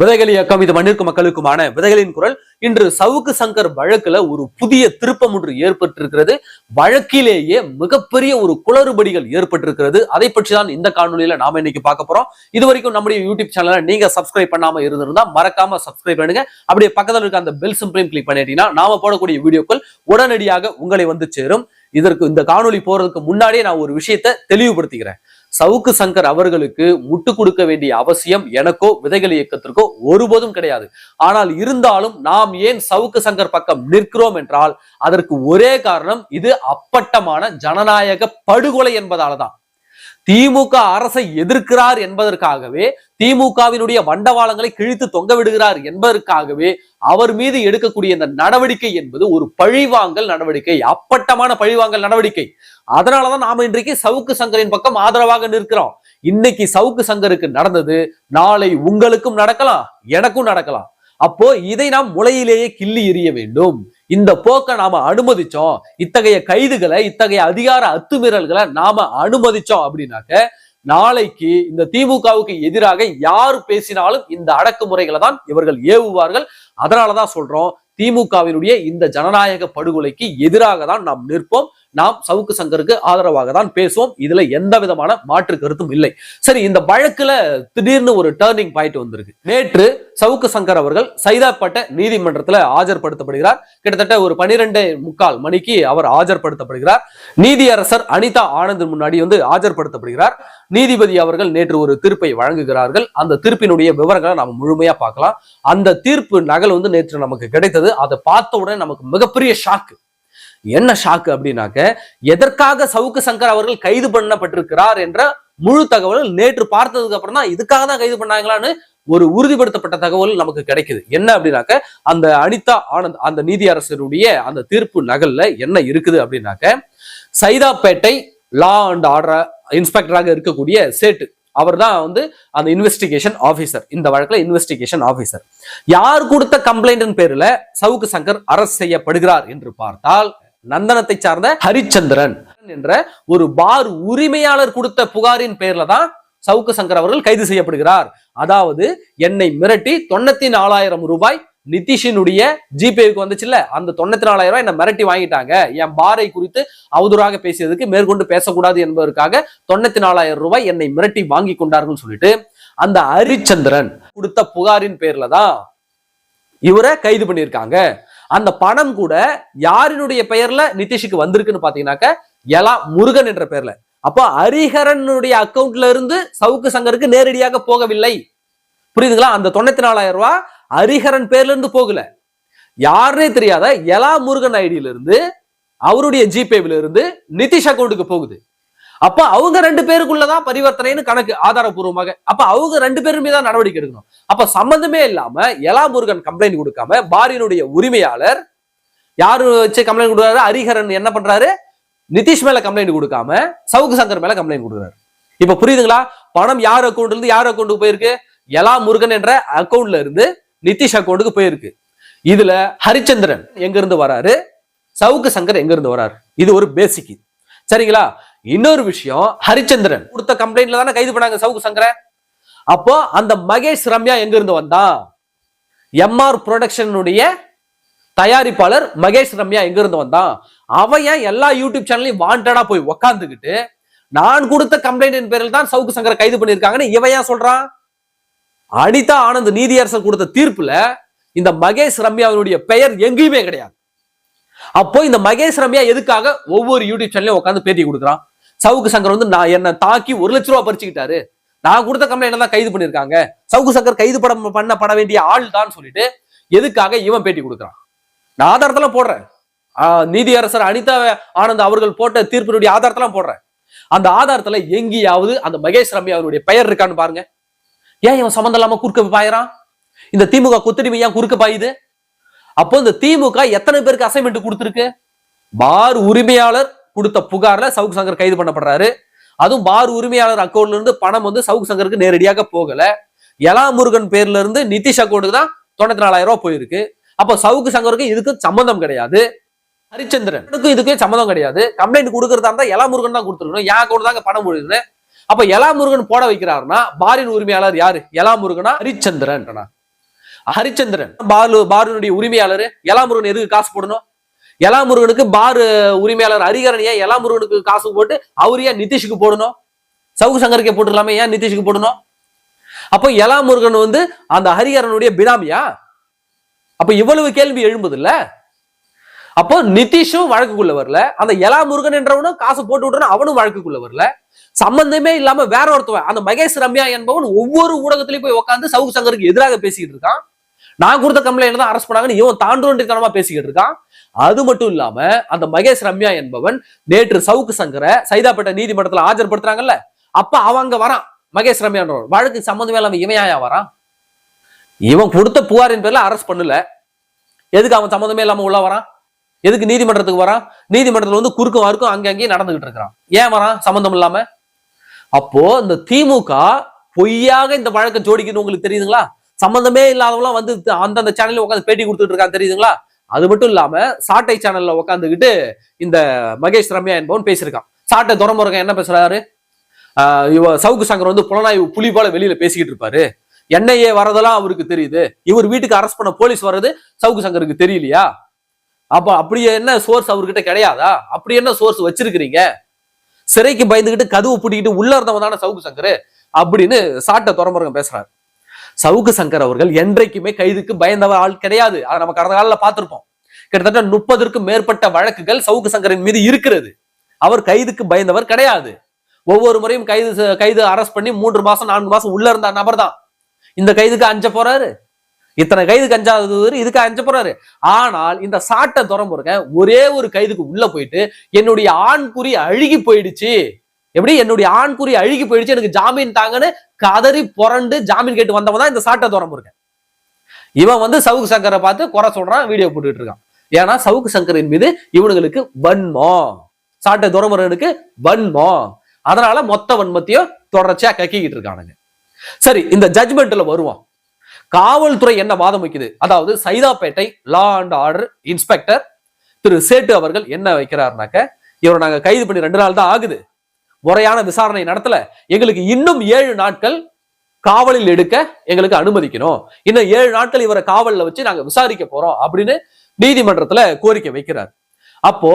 விதைகள் இயக்கம் இது மண்ணிற்கு மக்களுக்குமான விதைகளின் குரல். இன்று சவுக்கு சங்கர் வழக்குல ஒரு புதிய திருப்பம் ஒன்று ஏற்பட்டிருக்கிறது. வழக்கிலேயே மிகப்பெரிய ஒரு குளறுபடிகள் ஏற்பட்டிருக்கிறது. அதை பற்றி தான் இந்த காணொலியில நாம இன்னைக்கு பார்க்க போறோம். இது வரைக்கும் நம்முடைய யூடியூப் சேனலை நீங்க சப்ஸ்கிரைப் பண்ணாம இருந்திருந்தா மறக்காம சப்ஸ்கிரைப் பண்ணுங்க. அப்படியே பக்கத்துல இருக்க அந்த பெல் சிம்பிளையும் கிளிக் பண்ணிட்டீங்கன்னா நாம போடக்கூடிய வீடியோக்கள் உடனடியாக உங்களை வந்து சேரும். இதற்கு இந்த காணொலி போறதுக்கு முன்னாடியே நான் ஒரு விஷயத்தை தெளிவுபடுத்திக்கிறேன். சவுக்கு சங்கர் அவர்களுக்கு முட்டு கொடுக்க வேண்டிய அவசியம் எனக்கோ விதைகள் இயக்கத்திற்கோ ஒருபோதும் கிடையாது. ஆனால் இருந்தாலும் நாம் ஏன் சவுக்கு சங்கர் பக்கம் நிற்கிறோம் என்றால் அதற்கு ஒரே காரணம் இது அப்பட்டமான ஜனநாயக படுகொலை என்பதாலதான். திமுக அரசை எதிர்க்கிறார் என்பதற்காகவே திமுகவினுடைய வண்டவாளங்களை கிழித்து தொங்க விடுகிறார் என்பதற்காகவே அவர் மீது எடுக்கக்கூடிய இந்த நடவடிக்கை என்பது ஒரு பழிவாங்கல் நடவடிக்கை அப்பட்டமான பழிவாங்கல் நடவடிக்கை. அதனாலதான் நாம இன்றைக்கு சவுக்கு சங்கரின் பக்கம் ஆதரவாக நிற்கிறோம். இன்னைக்கு சவுக்கு சங்கருக்கு நடந்தது நாளை உங்களுக்கும் நடக்கலாம் எனக்கும் நடக்கலாம். அப்போ இதை நாம் முளையிலேயே கிள்ளி எறிய வேண்டும். இந்த போக்கை நாம அனுமதிச்சோம். இத்தகைய கைதுகளை இத்தகைய அதிகார அத்துமீறல்களை நாம அனுமதிச்சோம் அப்படின்னாக்க நாளைக்கு இந்த திமுகவுக்கு எதிராக யார் பேசினாலும் இந்த அடக்குமுறைகளை தான் இவர்கள் ஏவுவார்கள். அதனாலதான் சொல்றோம் திமுகவினுடைய இந்த ஜனநாயக படுகொலைக்கு எதிராக தான் நாம் நிற்போம். நாம் சவுக்கு சங்கருக்கு ஆதரவாக தான் பேசுவோம். இதுல எந்த விதமான மாற்று கருத்தும் இல்லை. சரி இந்த வழக்குல திடீர்னு ஒரு டேர்னிங் பாயிண்ட் வந்திருக்கு. நேற்று சவுக்கு சங்கர் அவர்கள் சைதாப்பட்ட நீதிமன்றத்துல ஆஜர்படுத்தப்படுகிறார். கிட்டத்தட்ட ஒரு பனிரெண்டு முக்கால் மணிக்கு அவர் ஆஜர்படுத்தப்படுகிறார். நீதியரசர் அனிதா ஆனந்த் முன்னாடி வந்து ஆஜர்படுத்தப்படுகிறார். நீதிபதி அவர்கள் நேற்று ஒரு தீர்ப்பை வழங்குகிறார்கள். அந்த தீர்ப்பினுடைய விவரங்களை நாம் முழுமையா பார்க்கலாம். அந்த தீர்ப்பு நகல் வந்து நேற்று நமக்கு கிடைத்தது. அதை பார்த்த உடனே நமக்கு மிகப்பெரிய ஷாக்கு என்ன ஷாக்கு அப்படின்னாக்க எதற்காக சவுக்கு சங்கர் அவர்கள் கைது பண்ணப்பட்டிருக்கிறார் என்ற முழு தகவல் நேற்று பார்த்ததுக்கு அப்புறம் தான் இதுக்காக தான் கைது பண்ணாங்களான்னு ஒரு உறுதிப்படுத்தப்பட்ட தகவல் நமக்கு கிடைக்குது. என்ன அப்படின்னாக்க அந்த அனிதா ஆனந்த் அந்த நீதியரசருடைய அந்த தீர்ப்பு நகல்ல என்ன இருக்குது அப்படின்னாக்க சைதாப்பேட்டை லா அண்ட் ஆர்டர் இன்ஸ்பெக்டராக இருக்கக்கூடிய சேட்டு அவர் தான் வந்து அந்த இன்வெஸ்டிகேஷன் ஆபீசர் இந்த வழக்குல இன்வெஸ்டிகேஷன் ஆபீசர் யார் கொடுத்த கம்ப்ளைண்ட் பேர்ல சவுக்கு சங்கர் அரசு செய்யப்படுகிறார் என்று பார்த்தால் நந்தனத்தை சார்ந்த ஹரிச்சந்திரன். என்ற ஒரு பார் உரிமையாளர் கொடுத்த புகாரின் பேர்ல தான் சவுக்கு சங்கர் அவர்கள் கைது செய்யப்படுகிறார். அதாவது என்னை மிரட்டி தொண்ணூத்தி நாலாயிரம் ரூபாய் நிதிஷினுடைய ஜிபேவுக்கு வந்துச்சுல்ல? அந்த தொண்ணூத்தி நாலாயிரம் ரூபாய் என்ன மிரட்டி வாங்கிட்டாங்க. என் பாரை குறித்து அவதூறாக பேசியதுக்கு மேற்கொண்டு பேசக்கூடாது என்பதற்காக தொண்ணூத்தி நாலாயிரம் ரூபாய் என்னை மிரட்டி வாங்கி கொண்டார்கள் சொல்லிட்டு அந்த ஹரிச்சந்திரன் கொடுத்த புகாரின் பேர்ல தான் இவரை கைது பண்ணியிருக்காங்க. அந்த பணம் கூட யாரினுடைய பெயர்ல நிதிஷுக்கு வந்திருக்குன்னு பாத்தீங்கன்னாக்க எலா முருகன் என்ற பெயர்ல. அப்போ ஹரிஹரனுடைய அக்கவுண்ட்ல இருந்து சவுக்கு சங்கருக்கு நேரடியாக போகவில்லை. புரியுதுங்களா? அந்த தொண்ணூத்தி நாலாயிரம் ரூபாய் ஹரிஹரன் பேர்ல இருந்து போகல. யாருனே தெரியாத எலா முருகன் ஐடியில இருந்து அவருடைய ஜிபேவில இருந்து நிதிஷ் அக்கௌண்ட்டுக்கு போகுது. அப்ப அவங்க ரெண்டு பேருக்குள்ளதான் பரிவர்த்தனைன்னு கணக்கு ஆதாரபூர்வமாக. அப்ப அவங்க ரெண்டு பேருமே தான் நடவடிக்கை எடுக்கணும். அப்ப சம்பந்தமே இல்லாம எலா முருகன் கம்ப்ளைண்ட் கொடுக்காம பாரியனுடைய உரிமையாளர் யாரு வச்சு கம்ப்ளைண்ட் கொடுக்குறாரு? ஹரிஹரன் என்ன பண்றாரு? நிதிஷ் மேல கம்ப்ளைண்ட் கொடுக்காம சவுக்கு சங்கர் மேல கம்ப்ளைண்ட் கொடுக்குறாரு. இப்ப புரியுதுங்களா? பணம் யார் அக்கௌண்ட்ல இருந்து யார் அக்கௌண்ட்டுக்கு போயிருக்கு? எலா முருகன் என்ற அக்கௌண்ட்ல இருந்து நிதிஷ் அக்கௌண்ட்டுக்கு போயிருக்கு. இதுல ஹரிச்சந்திரன் எங்க இருந்து வராரு? சவுக்கு சங்கர் எங்க இருந்து வராரு? இது ஒரு பேசிக் சரிங்களா? இன்னொரு விஷயம் ஹரிச்சந்திரன். கொடுத்த கம்ப்ளைண்ட்ல தானே கைது பண்ணாங்க சவுக்கு சங்கர அப்போ அந்த மகேஷ் ரம்யா எங்க இருந்து வந்தான் எம்ஆர் ப்ரொடக்ஷனுடைய தயாரிப்பாளர் மகேஷ் ரம்யா எங்க இருந்து வந்தான் அவன் ஏன் எல்லா யூடியூப் சேனல்லையும் வாண்டடா போய் உக்காந்துக்கிட்டு நான் கொடுத்த கம்ப்ளைண்டின் பேரில் தான் சவுக்கு சங்கரை கைது பண்ணியிருக்காங்கன்னு இவன் ஏன் சொல்றான்? அனிதா ஆனந்த் நீதியரசர் கொடுத்த தீர்ப்புல இந்த மகேஷ் ரம்யாவினுடைய பெயர் எங்கேயுமே கிடையாது. அப்போ இந்த மகேஷ் ரம்யா எதுக்காக ஒவ்வொரு யூடியூப் சேனலையும் உட்காந்து பேட்டி கொடுக்குறான்? சவுக்கு சங்கர் வந்து நான் என்ன தாக்கி ஒரு லட்ச ரூபா பறிச்சுக்கிட்டாரு. நான் கொடுத்த கம்ப்ளைண்ட் தான் கைது பண்ணிருக்காங்க சவுக்கு சங்கர் கைது படம் பண்ணப்பட வேண்டிய ஆள் தான் சொல்லிட்டு எதுக்காக இவன் பேட்டி கொடுக்குறான்? நான் ஆதாரத்தெல்லாம் போடுறேன். ஆஹ் நீதியரசர் அனிதா ஆனந்த் அவர்கள் போட்ட தீர்ப்பினுடைய ஆதாரத்தெல்லாம் போடுறேன். அந்த ஆதாரத்துல எங்கேயாவது அந்த மகேஷ் ரம்யா அவருடைய பெயர் இருக்கான்னு பாருங்க. ஏன் இவன் சம்மந்தம் இல்லாம குறுக்க பாயறான்? இந்த திமுக கொத்தடிமை ஏன் குறுக்க பாயுது? அப்போ இந்த திமுக எத்தனை பேருக்கு அசைன்மெண்ட் கொடுத்துருக்கு? பார் உரிமையாளர் கொடுத்த புகார்ல சவுக் சங்கர் கைது பண்ணப்படுறாரு. அதுவும் பார் உரிமையாளர் அக்கௌண்ட்ல இருந்து பணம் வந்து சவுக் சங்கருக்கு நேரடியாக போகல. எலா முருகன் பேர்ல இருந்து நிதிஷ் அக்கௌண்ட்டுக்கு தான் தொண்ணூத்தி நாலாயிரம் ரூபாய் போயிருக்கு. அப்போ சவுக்கு சங்கருக்கு இதுக்கு சம்பந்தம் கிடையாது. ஹரிச்சந்திரனுக்கும் இதுக்கே சம்மந்தம் கிடையாது. கம்ப்ளைண்ட் கொடுக்கறதா இருந்தா எலா முருகன் தான் கொடுத்துருக்கணும். என் அக்கௌண்ட் தாங்க பணம் போடுது அப்ப எலா முருகன் போட வைக்கிறாருன்னா பாரின் உரிமையாளர் யாரு? எலா முருகனா ஹரிச்சந்திரன். ஹரிச்சந்திரன். பாலு பாரினுடைய உரிமையாளர் எலாமுருகன் எதுக்கு காசு போடணும்? எலாமுருகனுக்கு பாரு உரிமையாளர் ஹரிகரன் ஏன் எலாமுருகனுக்கு காசு போட்டு அவர் ஏன் நிதிஷுக்கு போடணும்? சவுக்கு சங்கருக்கே போட்டுடலாமே ஏன் நிதிஷுக்கு போடணும்? அப்போ எலாமுருகன் வந்து அந்த ஹரிகரனுடைய பினாமியா அப்ப இவ்வளவு கேள்வி எழும்புது இல்ல அப்போ நிதிஷும் வழக்குக்குள்ள வரல. அந்த எலா முருகன் என்றவனும் காசு போட்டு விட்டுறான் அவனும் வழக்குக்குள்ள வரல. சம்பந்தமே இல்லாம வேற ஒருத்தவன் அந்த மகேஷ் ரம்யா என்பவன் ஒவ்வொரு ஊடகத்திலையும் போய் உட்காந்து சவுக்கு சங்கருக்கு எதிராக பேசிக்கிட்டு இருக்கான். நான் கொடுத்த கம்ப்ளைண்ட் தான் அரெஸ்ட் பண்ணாங்கன்னு இவன் தாண்டோன்றித்தனமா பேசிக்கிட்டு இருக்கான். அது மட்டும் இல்லாம அந்த மகேஷ் ரம்யா என்பவன் நேற்று சவுக்கு சங்கரை சைதாப்பேட்டை நீதிமன்றத்துல ஆஜர்படுத்துறாங்கல்ல. அப்ப அவன் வரான். மகேஷ் ரம்யான்றவன் வழக்கு சம்மந்தமே இல்லாம இவன் ஏன் வரான்? இவன் கொடுத்த புகாரின் பேர்ல அரெஸ்ட் பண்ணல. எதுக்கு அவன் சம்மந்தமே இல்லாம உள்ள வரான்? எதுக்கு நீதிமன்றத்துக்கு வரான்? நீதிமன்றத்துல வந்து குறுக்கும் வறுக்கும் அங்க அங்கேயும் நடந்துகிட்டு இருக்கிறான். ஏன் வரான்? சம்மந்தம் இல்லாம? அப்போ இந்த திமுக பொய்யாக இந்த வழக்கை ஜோடிக்கணும் உங்களுக்கு தெரியுதுங்களா? சம்மந்தமே இல்லாதவங்களாம் வந்து அந்தந்த சேனல்ல உட்காந்து பேட்டி கொடுத்துட்டு இருக்காங்க. தெரியுதுங்களா? அது மட்டும் இல்லாம சாட்டை சேனல்ல உட்காந்துக்கிட்டு இந்த மகேஷ் ரம்யா என்பவன் பேசியிருக்கான். சாட்டை துறமுருகன் என்ன பேசுறாரு? இவ சவுக்கு சங்கர் வந்து புலனாய்வு புலி போல வெளியில பேசிக்கிட்டு இருப்பாரு. என்ஐஏ வரதெல்லாம் அவருக்கு தெரியுது. இவர் வீட்டுக்கு அரெஸ்ட் பண்ண போலீஸ் வர்றது சவுக்கு சங்கருக்கு தெரியலையா? அப்ப அப்படி என்ன சோர்ஸ் அவர்கிட்ட கிடையாதா? அப்படி என்ன சோர்ஸ் வச்சிருக்கிறீங்க? சிறைக்கு பயந்துகிட்டு கதவு பூட்டிக்கிட்டு உள்ள இருந்தவன் தானே சவுக்கு சங்கர்? அப்படின்னு சாட்டை துறமுருகன் பேசுறாரு. சவுக்கு சங்கர் அவர்கள் என்றைக்குமே கைதுக்கு பயந்தவர் ஆள் கிடையாது. அதை நம்ம கடந்த காலில் பார்த்திருப்போம். கிட்டத்தட்ட முப்பதற்கும் மேற்பட்ட வழக்குகள் சவுக்கு சங்கரின் மீது இருக்கிறது. அவர் கைதுக்கு பயந்தவர் கிடையாது. ஒவ்வொரு முறையும் கைது கைது அரெஸ்ட் பண்ணி மூன்று மாசம் நான்கு மாசம் உள்ள இருந்த நபர் தான். இந்த கைதுக்கு அஞ்ச போறாரு. இத்தனை கைதுக்கு அஞ்சாவது இதுக்கு அஞ்ச போறாரு. ஆனால் இந்த சாட்டை துறமுருங்க ஒரே ஒரு கைதுக்கு உள்ள போயிட்டு என்னுடைய ஆண்குறி அழுகி போயிடுச்சு. எப்படி? என்னுடைய ஆண்குறி அழுகி போயிடுச்சு எனக்கு ஜாமீன் தாங்கன்னு கதறி புரண்டு ஜாமீன் கேட்டு வந்தவன் தான் இந்த சாட்டை துறமுருங்க இவன் வந்து சவுக்கு சங்கரை பார்த்து குறை சொல்றான் வீடியோ போட்டுட்டு இருக்கான். ஏன்னா சவுக்கு சங்கரின் மீது இவனுங்களுக்கு வன்மம். சாட்டை துறமுறனுக்கு வன்மம். அதனால மொத்த வன்மத்தையும் தொடர்ச்சியா கக்கிக்கிட்டு இருக்கானுங்க. சரி இந்த ஜட்மெண்ட்ல வருவோம். காவல்துறை என்ன வாதம் வைக்குது? அதாவது Saidapet law and order inspector திரு சேட்டு அவர்கள் என்ன வைக்கிறாருனாக்க இவரை நாங்க கைது பண்ணி ரெண்டு நாள் தான் ஆகுது. முறையான விசாரணை நடத்தல. எங்களுக்கு இன்னும் ஏழு நாட்கள் காவலில் எடுக்க எங்களுக்கு அனுமதிக்கணும். இன்னும் ஏழு நாட்கள் இவரை காவலில் வச்சு நாங்க விசாரிக்க போறோம் அப்படின்னு நீதிமன்றத்துல கோரிக்கை வைக்கிறார். அப்போ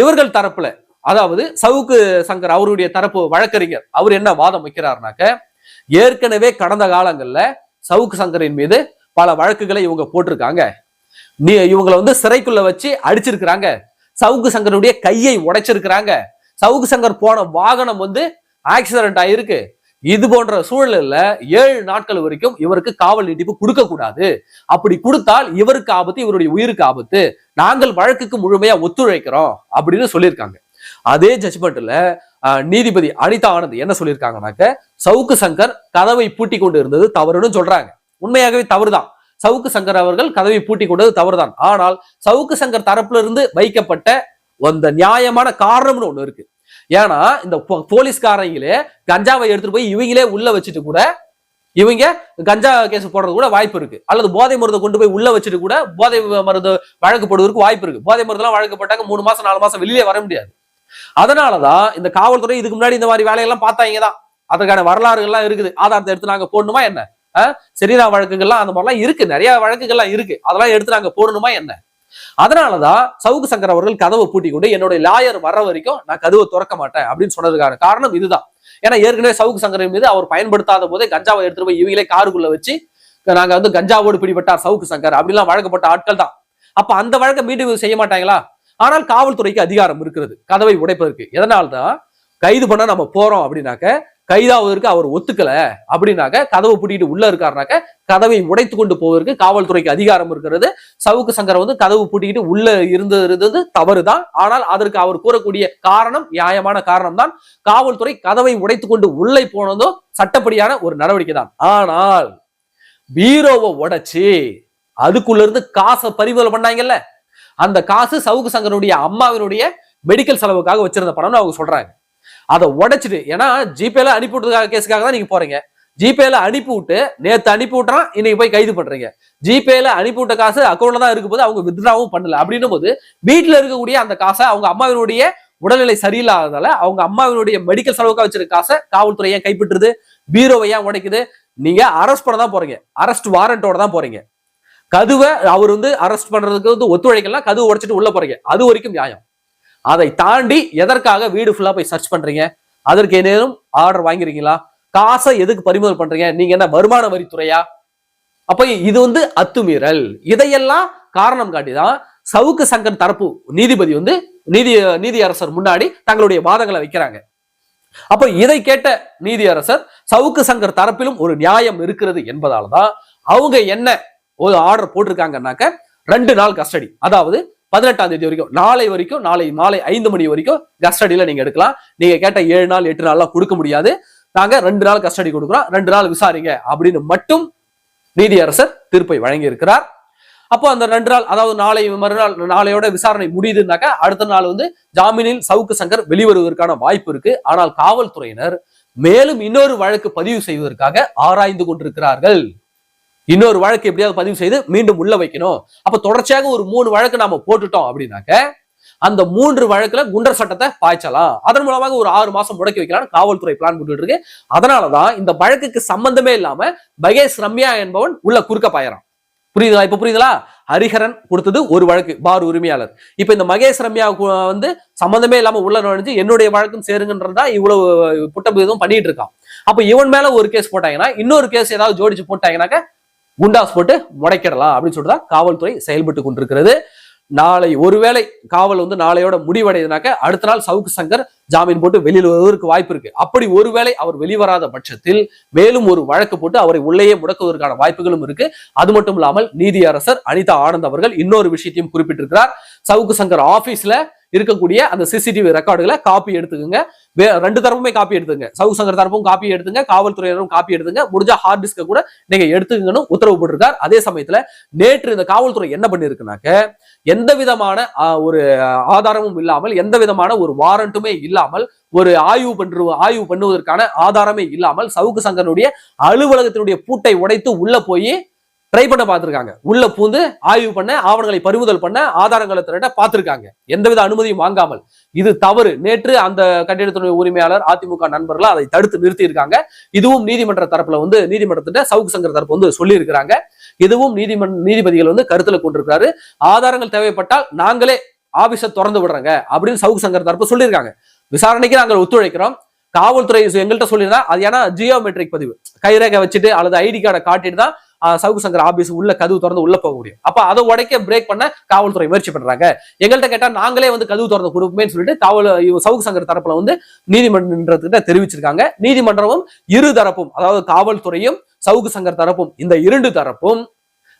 இவர்கள் தரப்புல அதாவது சவுக்கு சங்கர் அவருடைய தரப்பு வழக்கறிஞர் அவர் என்ன வாதம் வைக்கிறாருனாக்க ஏற்கனவே கடந்த காலங்கள்ல சவுக்கு சங்கரின் மீது பல வழக்குகளை இவங்க போட்டிருக்காங்க. நீ இவங்களை வந்து சிறைக்குள்ள வச்சு அடிச்சிருக்கிறாங்க. சவுக்கு சங்கருடைய கையை உடைச்சிருக்கிறாங்க. சவுக்கு சங்கர் போன வாகனம் வந்து ஆக்சிடென்ட் ஆயிருக்கு. இது போன்ற சூழலில் ஏழு நாட்கள் வரைக்கும் இவருக்கு காவல் நீட்டிப்பு கொடுக்க கூடாது அப்படி கொடுத்தால் இவருக்கு ஆபத்து இவருடைய உயிருக்கு ஆபத்து. நாங்கள் வழக்குக்கு முழுமையா ஒத்துழைக்கிறோம் அப்படின்னு சொல்லியிருக்காங்க. அதே ஜட்ஜ்மெண்ட்ல நீதிபதி அனிதா ஆனந்த் என்ன சொல்லியிருக்காங்கனாக்க சவுக்கு சங்கர் கதவை பூட்டி கொண்டு இருந்தது தவறுன்னு சொல்றாங்க. உண்மையாகவே தவறுதான். சவுக்கு சங்கர் அவர்கள் கதவை பூட்டி கொண்டது தவறுதான். ஆனால் சவுக்கு சங்கர் தரப்புல இருந்து வைக்கப்பட்ட அந்த நியாயமான காரணம்னு ஒண்ணு இருக்கு. ஏன்னா இந்த போ- போலீஸ்காரங்களே கஞ்சாவை எடுத்துட்டு போய் இவங்களே உள்ள வச்சுட்டு கூட இவங்க கஞ்சா கேஸ் போடுறது கூட வாய்ப்பு இருக்கு. அல்லது போதை மருந்தை கொண்டு போய் உள்ள வச்சுட்டு கூட போதை மருந்து வழக்கு போடுவதற்கு வாய்ப்பு இருக்கு. போதை மருந்தெல்லாம் வழக்கு போட்டாங்க மூணு மாசம் நாலு மாசம் வெளியே வர முடியாது. அதனாலதான் இந்த காவல்துறை இதுக்கு முன்னாடி இந்த மாதிரி வேலையெல்லாம் பார்த்தாங்க தான். அதற்கான வரலாறுகள்லாம் இருக்குது. ஆதாரத்தை எடுத்து நாங்க போடணுமா என்ன? அஹ், சரிதா வழக்குகள்லாம் அந்த மாதிரிலாம் இருக்கு. நிறைய வழக்குகள்லாம் இருக்கு. அதெல்லாம் எடுத்து நாங்க போடணுமா என்ன? அதனாலதான் சவுக்கு சங்கர் அவர்கள் கதவை பூட்டி கொண்டு என்னுடைய லாயர் வர்ற வரைக்கும் நான் கதவை திறக்க மாட்டேன் அப்படின்னு சொன்னதுக்கான காரணம் இதுதான். ஏன்னா ஏற்கனவே சவுக்கு சங்கரின் மீது அவர் பயன்படுத்தாத போதே கஞ்சாவை எடுத்துட்டு போய் இவங்களே காருக்குள்ள வச்சு நாங்க வந்து கஞ்சாவோடு பிடிபட்டார் சவுக்கு சங்கர் அப்படிலாம் வழங்கப்பட்ட ஆட்கள் தான். அப்ப அந்த வழக்கை மீண்டும் செய்ய மாட்டாங்களா? ஆனால் காவல்துறைக்கு அதிகாரம் இருக்கிறது. கதவை உடைப்பதற்கு. எதனால்தான்? கைது பண்ண நம்ம போறோம் அப்படின்னாக்க கைதாவதற்கு அவர் ஒத்துக்கல அப்படின்னாக்க கதவை பூட்டிட்டு உள்ள இருக்காருனாக்க கதவை உடைத்து கொண்டு போவதற்கு காவல்துறைக்கு அதிகாரம் இருக்கிறது. சவுக்கு சங்கர் வந்து கதவு பூட்டிக்கிட்டு உள்ள இருந்தது தவறுதான். ஆனால் அதற்கு அவர் கூறக்கூடிய காரணம் நியாயமான காரணம் தான் காவல்துறை கதவை உடைத்து கொண்டு உள்ளே போனதும் சட்டப்படியான ஒரு நடவடிக்கை தான் ஆனால் பீரோவை உடைச்சு அதுக்குள்ள இருந்து காசை பறிமுதல் பண்ணாங்கல்ல? அந்த காசு சவுக்கு சங்கருடைய அம்மாவினுடைய மெடிக்கல் செலவுக்காக வச்சிருந்த பணம்னு அவங்க சொல்றாங்க. அதை உடைச்சிட்டு ஏன்னா ஜிபேல அனுப்பி விட்டதுக்காக கேஸுக்காக தான் நீங்க போறீங்க. ஜிபேல அனுப்பி விட்டு நேத்து அனுப்பி விட்டுறான் இன்னைக்கு போய் கைது பண்றீங்க. ஜிபேல அனுப்பி விட்ட காசு அக்கௌண்ட்ல தான் இருக்கும் போது அவங்க வித்ராவும் பண்ணல. அப்படின்னும் போது வீட்டுல இருக்கக்கூடிய அந்த காசை அவங்க அம்மாவினுடைய உடல்நிலை சரியில்லாததால அவங்க அம்மாவினுடைய மெடிக்கல் செலவுக்காக வச்சிருக்க காசை காவல்துறை ஏன் கைப்பற்றுது? பீரோவை ஏன் உடைக்குது? நீங்க அரெஸ்ட் பண்ண தான் போறீங்க. அரெஸ்ட் வாரண்டோட தான் போறீங்க. கதுவை அவர் வந்து அரெஸ்ட் பண்றதுக்கு வந்து ஒத்துழைக்கலாம் கதுவை உடைச்சிட்டு உள்ள போறீங்க. அது வரைக்கும் நியாயம். அதை தாண்டி எதற்காக வீடு ஃபுல்லா போய் சர்ச் பண்றீங்க? அதற்கு ஏதேனும் ஆர்டர் வாங்கிருக்கீங்களா? காசை எதுக்கு பறிமுதல் பண்றீங்க? நீங்க என்ன வருமான வரித்துறையா? அப்ப இது வந்து அத்துமீறல். இதையெல்லாம் காரணம் காட்டிதான் சவுக்கு சங்கர் தரப்பு நீதிபதி வந்து நீதி நீதியரசர் முன்னாடி தங்களுடைய வாதங்களை வைக்கிறாங்க. அப்ப இதை கேட்ட நீதியரசர் சவுக்கு சங்கர் தரப்பிலும் ஒரு நியாயம் இருக்கிறது என்பதால தான் அவங்க என்ன ஒரு ஆர்டர் போட்டிருக்காங்கன்னாக்க ரெண்டு நாள் கஸ்டடி அதாவது பதினெட்டாம் தேதி வரைக்கும் நாளை வரைக்கும் நாளை மாலை ஐந்து மணி வரைக்கும் கஸ்டடியில நீங்க எடுக்கலாம். நீங்க கேட்ட ஏழு நாள் எட்டு நாள்லாம் கொடுக்க முடியாது. நாங்க ரெண்டு நாள் கஸ்டடி கொடுக்குறோம். ரெண்டு நாள் விசாரிங்க அப்படின்னு மட்டும் நீதியரசர் தீர்ப்பை வழங்கி இருக்கிறார் அப்போ அந்த ரெண்டு நாள் அதாவது நாளை மறுநாள் நாளையோட விசாரணை முடியுதுனாக்கா அடுத்த நாள் வந்து ஜாமீனில் சவுக்கு சங்கர் வெளிவருவதற்கான வாய்ப்பு இருக்கு. ஆனால் காவல்துறையினர் மேலும் இன்னொரு வழக்கு பதிவு செய்வதற்காக ஆராய்ந்து கொண்டிருக்கிறார்கள். இன்னொரு வழக்கு எப்படியாவது பதிவு செய்து மீண்டும் உள்ள வைக்கணும். அப்ப தொடர்ச்சியாக ஒரு மூணு வழக்கு நாம போட்டுட்டோம் அப்படின்னாக்க அந்த மூன்று வழக்குல குண்டர் சட்டத்தை பாய்ச்சலாம். அதன் மூலமாக ஒரு ஆறு மாசம் முடக்கி வைக்கலாம்னு காவல்துறை பிளான் போட்டுட்டு இருக்கு. அதனாலதான் இந்த வழக்குக்கு சம்பந்தமே இல்லாம பகேஷ் ரம்யா என்பவன் உள்ள குறுக்க பாயறான். புரியுதா இப்ப புரியுதுங்களா? ஹரிஹரன் கொடுத்தது ஒரு வழக்கு பார் உரிமையாளர். இப்ப இந்த மகேஷ் ரம்யா வந்து சம்பந்தமே இல்லாம உள்ள நுழைஞ்சு என்னுடைய வழக்கும் சேருங்கன்றதா இவ்வளவு புட்டபுதம் பண்ணிட்டு இருக்கான். அப்ப இவன் மேல ஒரு கேஸ் போட்டாங்கன்னா இன்னொரு கேஸ் ஏதாவது ஜோடிச்சு போட்டாங்கன்னாக்க குண்டாஸ் போட்டு முடைக்கிடலாம் அப்படின்னு சொல்லிட்டு தான் காவல்துறை செயல்பட்டு கொண்டிருக்கிறது. நாளை ஒருவேளை காவல் வந்து நாளையோட முடிவடையுதுனாக்க அடுத்த நாள் சவுக்கு சங்கர் ஜாமீன் போட்டு வெளியில் வருவதற்கு வாய்ப்பு இருக்கு. அப்படி ஒருவேளை அவர் வெளிவராத பட்சத்தில் மேலும் ஒரு வழக்கு போட்டு அவரை உள்ளேயே முடக்குவதற்கான வாய்ப்புகளும் இருக்கு. அது மட்டும் இல்லாமல் நீதியரசர் அனிதா ஆனந்த் அவர்கள் இன்னொரு விஷயத்தையும் குறிப்பிட்டிருக்கிறார். சவுக்கு சங்கர் ஆபீஸ்ல இருக்கக்கூடிய அந்த சிசிடிவி ரெக்கார்டுகளை காப்பி எடுத்துக்கோங்க. வே- ரெண்டு தரப்புமே காப்பி எடுத்துங்க சவுக்கு சங்கர் தரப்பும் காப்பி எடுத்துங்க காவல்துறையினரும் காப்பி எடுத்துங்க. முடிஞ்சா ஹார்ட் டிஸ்க கூட நீங்க எடுத்துக்கங்கன்னு உத்தரவு போட்டிருக்கார். அதே சமயத்துல நேற்று இந்த காவல்துறை என்ன பண்ணிருக்குனாக்க எந்த விதமான ஒரு ஆதாரமும் இல்லாமல் எந்த விதமான ஒரு வாரண்ட்டுமே இல்லாமல் இல்லாமல் ஒரு ஆய்வு பண்று ஆய்வு பண்ணுவதற்கான ஆதாரமே இல்லாமல் சவுக்கு சங்கரனுடைய அலுவலகத்தினுடைய பூட்டை உடைத்து உள்ள போய் ட்ரை பண்ண பார்த்துருக்காங்க. உள்ள பூந்து ஆய்வு பண்ண ஆவணங்களை பறிமுதல் பண்ண ஆதாரங்களை திரட்ட பார்த்துருக்காங்க. எந்தவித அனுமதியும் வாங்காமல். இது தவறு. நேற்று அந்த கட்டிடத்தினுடைய உரிமையாளர் அதிமுக நண்பர்கள் அதை தடுத்து நிறுத்தி இருக்காங்க இதுவும் நீதிமன்ற தரப்புல வந்து நீதிமன்றத்திட்ட சவுக்கு சங்கர் தரப்பு வந்து சொல்லி இருக்கிறாங்க இதுவும் நீதிமன்ற நீதிபதிகள் வந்து கருத்துல கொண்டிருக்கிறாரு. ஆதாரங்கள் தேவைப்பட்டால் நாங்களே ஆபீஸை திறந்து விடுறாங்க அப்படின்னு சவுக்கு சங்கர் தரப்பு சொல்லியிருக்காங்க. விசாரணைக்கு நாங்கள் ஒத்துழைக்கிறோம். காவல்துறை எங்கள்கிட்ட சொல்லியிருந்தா அது ஏன்னா ஜியோமெட்ரிக் பதிவு. கைரேகை வச்சுட்டு அல்லது ஐடி கார்டை காட்டிட்டு தான் சவுக்கு சங்கர் ஆபீஸ் உள்ள கதவு திறந்து உள்ள போக முடியும். அப்ப அதை உடைக்க பிரேக் பண்ண காவல்துறை முயற்சி பண்றாங்க. எங்கள்கிட்ட கேட்டா நாங்களே வந்து கதவு திறந்து கொடுப்போமேன்னு சொல்லிட்டு காவல் சவுக்கு சங்கர் தரப்புல வந்து நீதிமன்றத்திட்ட தெரிவிச்சிருக்காங்க. நீதிமன்றமும் இரு தரப்பும் அதாவது காவல்துறையும் சவுக்கு சங்கர் தரப்பும் இந்த இரண்டு தரப்பும்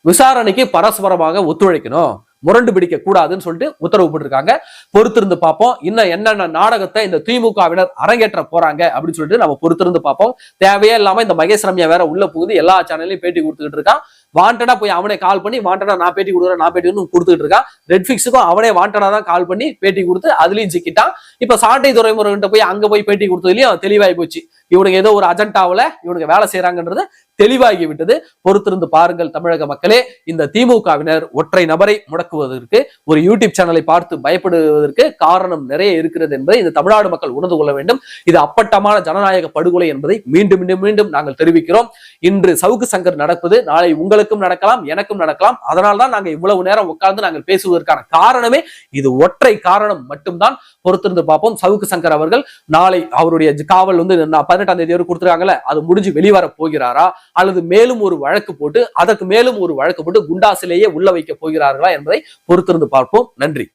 விசாரணைக்கு பரஸ்பரமாக ஒத்துழைக்கணும். முரண்டு பிடிக்க கூடாதுன்னு சொல்லிட்டு உத்தரவு போட்டிருக்காங்க. பொறுத்திருந்து பார்ப்போம். இன்னும் என்னென்ன நாடகத்தை இந்த திமுகவினர் அரங்கேற்ற போறாங்க அப்படின்னு சொல்லிட்டு நம்ம பொறுத்திருந்து பார்ப்போம். தேவையே இல்லாம இந்த மகேஷ் ரம்யா வேற உள்ள புகுந்து எல்லா சேனல்லையும் பேட்டி கொடுத்துக்கிட்டு இருக்கான். வாண்டடா போய் அவனே கால் பண்ணி வாண்டடா நான் பேட்டி கொடுக்குறேன் நான் பேட்டி கொடுத்துட்டு இருக்கான். ரெட்ஃபிக்ஸுக்கும் அவனே வாண்டடா தான் கால் பண்ணி பேட்டி கொடுத்து அதுலயும் சிக்கிட்டான். இப்ப சாட்டை துறைமுறைகிட்ட போய் அங்க போய் பேட்டி கொடுத்ததுலயும் தெளிவாகி போச்சு. இவனுக்கு ஏதோ ஒரு அஜெண்டாவில் இவனுக்கு வேலை செய்யறாங்கன்றது தெளிவாகி விட்டது பொறுத்திருந்து பாருங்கள் தமிழக மக்களே இந்த திமுகவினர் ஒற்றை நபரை முடக்குவதற்கு ஒரு யூடியூப் சேனலை பார்த்து பயப்படுவதற்கு காரணம் நிறைய இருக்கிறது என்பதை இந்த தமிழ்நாடு மக்கள் உணர்ந்து கொள்ள வேண்டும். இது அப்பட்டமான ஜனநாயக படுகொலை என்பதை மீண்டும் மீண்டும் மீண்டும் நாங்கள் தெரிவிக்கிறோம். இன்று சவுக்கு சங்கர் நடப்பது நாளை உங்களுக்கும் நடக்கலாம் எனக்கும் நடக்கலாம். அதனால்தான் தான் நாங்கள் இவ்வளவு நேரம் உட்கார்ந்து நாங்கள் பேசுவதற்கான காரணமே இது. ஒற்றை காரணம் மட்டும்தான். பொறுத்திருந்து பார்ப்போம். சவுக்கு சங்கர் அவர்கள் நாளை அவருடைய காவல் வந்து பதினெட்டாம் தேதி வரை கொடுத்துருக்காங்கல்ல அது முடிஞ்சு வெளிவர போகிறாரா? அல்லது மேலும் ஒரு வழக்கு போட்டு அதற்கு மேலும் ஒரு வழக்கு போட்டு குண்டாசிலேயே உள்ள வைக்க போகிறார்களா என்பதை பொறுத்திருந்து பார்ப்போம். நன்றி.